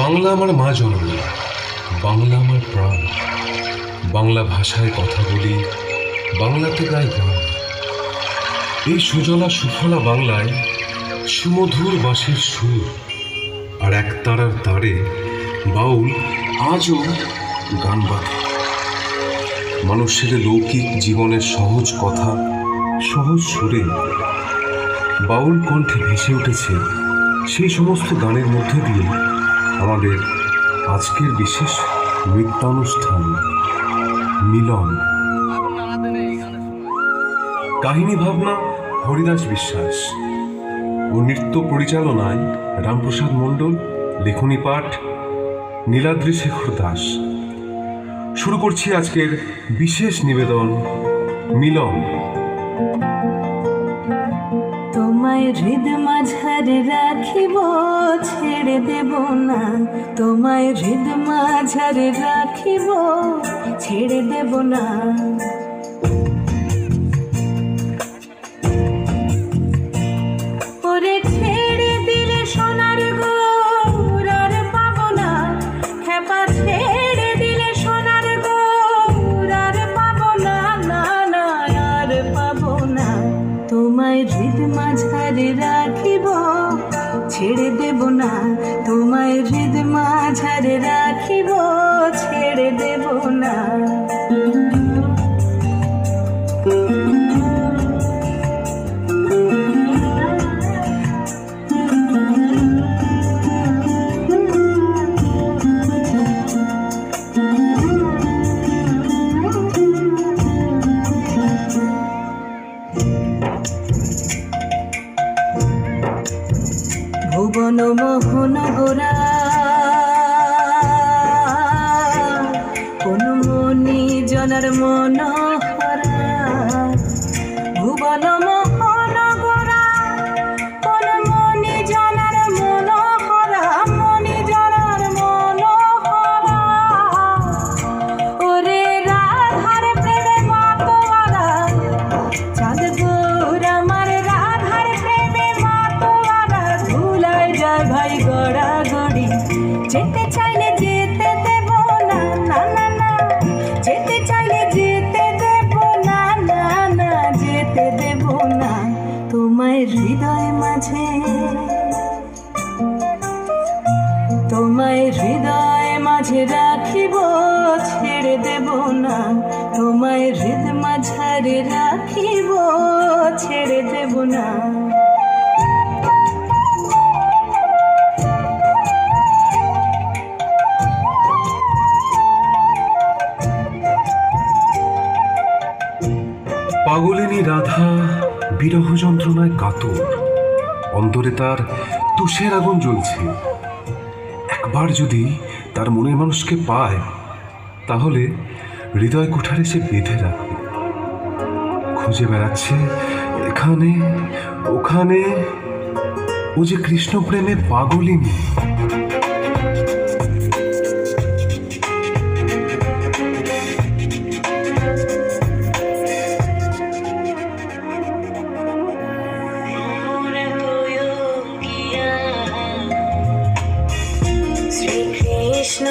বাংলা আমার মা জননী, বাংলা আমার প্রাণ। বাংলা ভাষায় কথা বলি, বাংলাতে গাই গান। এই সুজলা সুফলা বাংলায় সুমধুর বাঁশির সুর আর এক তারার তারে বাউল আজও গান বাঁধে। মানুষের লৌকিক জীবনের সহজ কথা, সহজ সুরে বাউল কণ্ঠে ভেসে উঠেছে সেই সমস্ত গানের মধ্যে দিয়ে আমাদের আজকের বিশেষ নৃত্যানুষ্ঠান, মিলন। কাহিনী ভাবনা, হরিদাস বিশ্বাস। ও নৃত্য পরিচালনায় রামপ্রসাদ মণ্ডল, লেখনী পাঠ, নীলাদ্রি শেখর দাস। শুরু করছি আজকের বিশেষ নিবেদন, মিলন। তোমায় হৃদ মাঝারে রাখিব ছেড়ে দেব না। তোমায় হৃদ মাঝারে রাখিব ছেড়ে দেব না। তোমায় হৃদ মাঝারে রাখিব ছেড়ে দেব না। তোমায় হৃদ মাঝারে রাখিব ছেড়ে দেব না। মোহন গোরা। কোন মনি জনার মন বিরহ যন্ত্রণায় কাতর অন্তরে তার তুষের আগুন জ্বলছে। একবার যদি তার মনের মানুষকে পায়, তাহলে হৃদয় কুঠারে সে বেঁধে রাখবে। খুঁজে বেড়াচ্ছে এখানে, ওখানে। ও যে কৃষ্ণ প্রেমে পাগলিনী। শ্রীকৃষ্ণ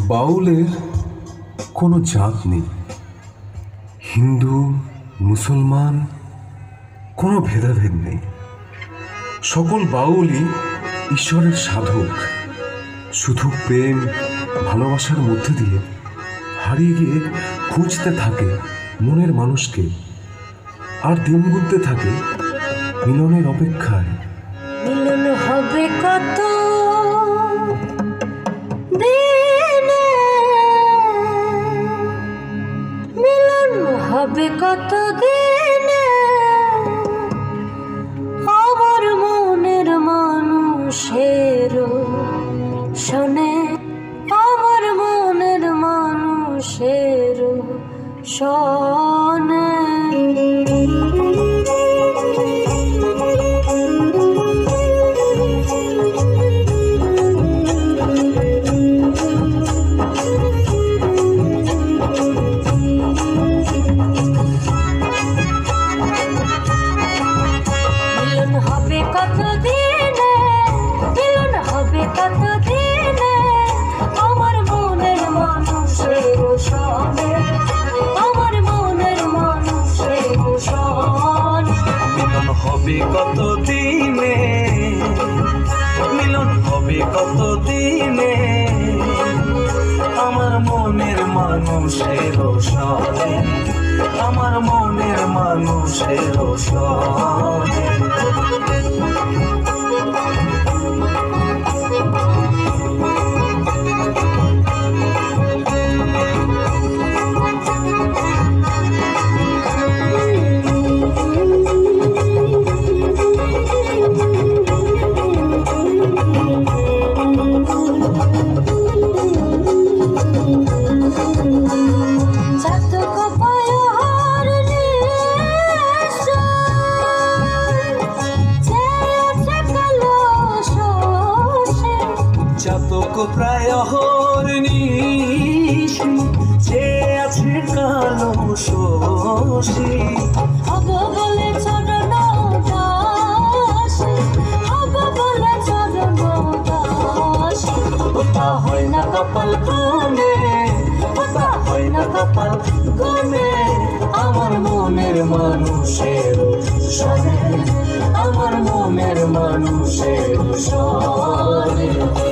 বাউলের কোনো জাত নেই। হিন্দু, মুসলমান, কোনো ভেদাভেদ নেই। সকল বাউলই ঈশ্বরের সাধক। শুধু প্রেম, ভালোবাসার মধ্যে দিয়ে হারিয়ে গিয়ে খুঁজতে থাকে মনের মানুষকে আর দিন গুনতে থাকে মিলনের অপেক্ষায়। মিলন হবে কত দিনে মিলন হবে কত দিনে আমার মনের মানুষের সনে আমার মনের মানুষের সনে। মানুষের সাথে আমার মনের মানুষের সনে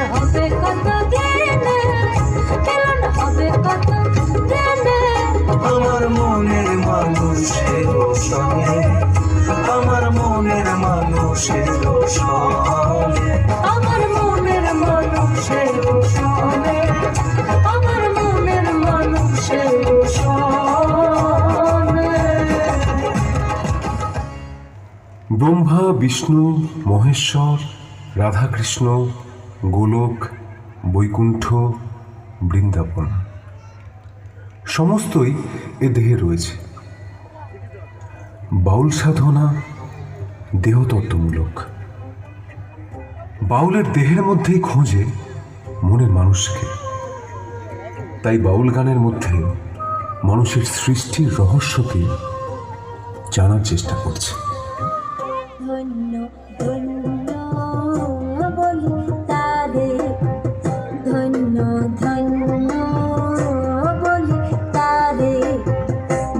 ব্রহ্মা, বিষ্ণু, মহেশ্বর, রাধাকৃষ্ণ, গোলক, বৈকুণ্ঠ, বৃন্দাবন। সমস্তই এ দেহে রয়েছে। বাউল সাধনা দেহতত্ত্বমূলক। বাউলের দেহের মধ্যেই খোঁজে মনের মানুষকে। তাই বাউল গানের মধ্যে মানুষের সৃষ্টির রহস্যকে জানার চেষ্টা করছে। ধন্য ধন্য বলি তারে। ধন্য ধন্য বলি তারে।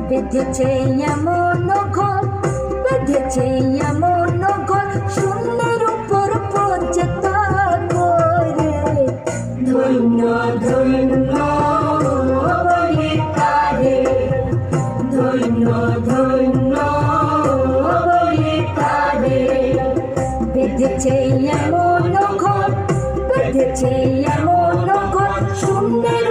বেঁধেছে এমন বেঁধেছে এমন ঘর বেঁধেছে এমন ঘর শূন্যের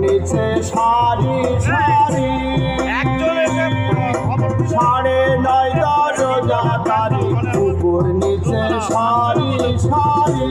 নিচে সারি সারি সাড়ে নয় দরজা তারি উপর নিচে সারি সারি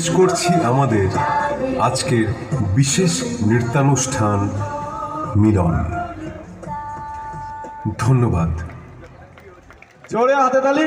শেষ করছি আমাদের আজকের বিশেষ নৃত্যানুষ্ঠান মিলন। ধন্যবাদ। জোরে হাতে তালি।